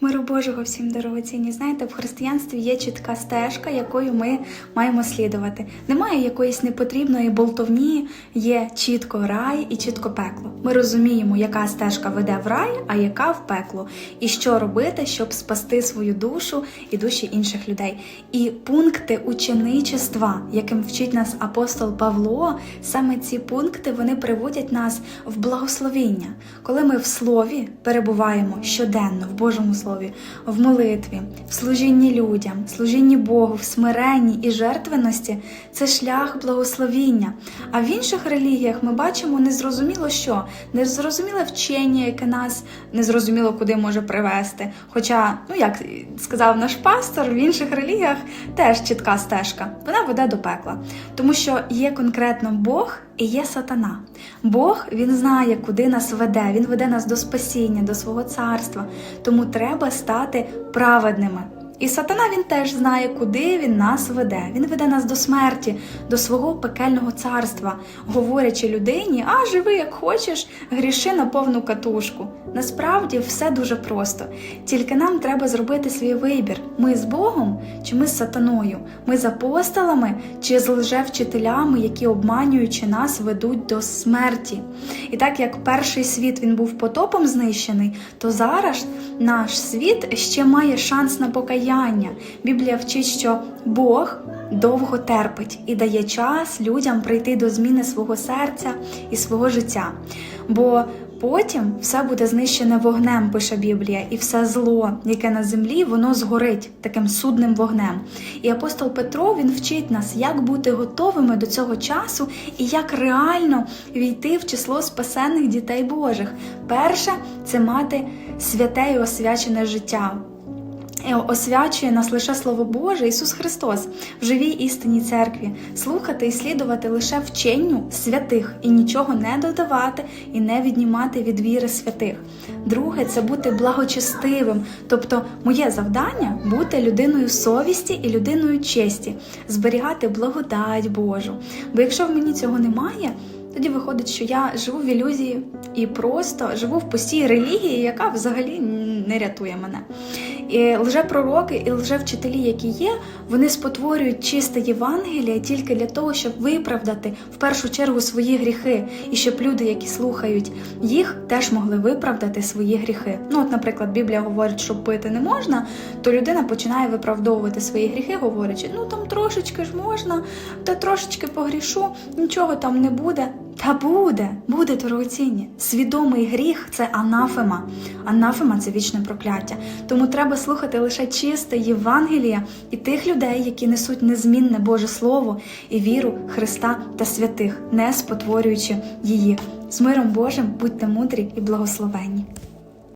Миру Божого всім дорогоцінні. Знаєте, в християнстві є чітка стежка, якою ми маємо слідувати. Немає якоїсь непотрібної болтовні, є чітко рай і чітко пекло. Ми розуміємо, яка стежка веде в рай, а яка в пекло, і що робити, щоб спасти свою душу і душі інших людей. І пункти ученичества, яким вчить нас апостол Павло, саме ці пункти вони приводять нас в благословіння, коли ми в слові перебуваємо щоденно в Божому слові, в молитві, в служінні людям, в служінні Богу, в смиренні і жертвеності це шлях благословіння. А в інших релігіях ми бачимо незрозуміло що, незрозуміле вчення, яке нас незрозуміло куди може привести. Хоча, ну як сказав наш пастор, в інших релігіях теж чітка стежка, вона веде до пекла, тому що є конкретно Бог і є сатана. Бог він знає, куди нас веде. Він веде нас до спасіння, до свого царства. Тому треба стати праведними. І сатана він теж знає, куди він нас веде. Він веде нас до смерті, до свого пекельного царства, говорячи людині, а живи як хочеш, гріши на повну катушку. Насправді все дуже просто. Тільки нам треба зробити свій вибір: ми з Богом чи ми з сатаною, ми з апостолами чи з лжевчителями, які обманюючи нас ведуть до смерті. І так як перший світ він був потопом знищений, то зараз наш світ ще має шанс на покаяння. Біблія вчить, що Бог довго терпить і дає час людям прийти до зміни свого серця і свого життя. Бо Потім все буде знищене вогнем, пише Біблія, і все зло, яке на землі, воно згорить таким судним вогнем. І апостол Петро він вчить нас, як бути готовими до цього часу і як реально війти в число спасенних дітей Божих. Перше це мати святе і освячене життя. Освячує нас лише Слово Боже, Ісус Христос в живій істинній церкві, слухати і слідувати лише вченню святих і нічого не додавати і не віднімати від віри святих. Друге це бути благочестивим, тобто моє завдання бути людиною совісті і людиною честі, зберігати благодать Божу. Бо якщо в мені цього немає, тоді виходить, що я живу в ілюзії і просто живу в пустій релігії, яка взагалі не рятує мене. І лжепророки і лжевчителі, які є, вони спотворюють чисте Євангеліє тільки для того, щоб виправдати в першу чергу свої гріхи, і щоб люди, які слухають їх, теж могли виправдати свої гріхи. Ну, от, наприклад, Біблія говорить, що пити не можна, то людина починає виправдовувати свої гріхи, говорячи, ну там трошечки ж можна, та трошечки погрішу, нічого там не буде. Та буде, буде торгоцінні. Свідомий гріх це анафема. Анафема це вічне прокляття. Тому треба слухати лише чисте Євангелія і тих людей, які несуть незмінне Боже Слово і віру Христа та святих, не спотворюючи її. З миром Божим будьте мудрі і благословенні.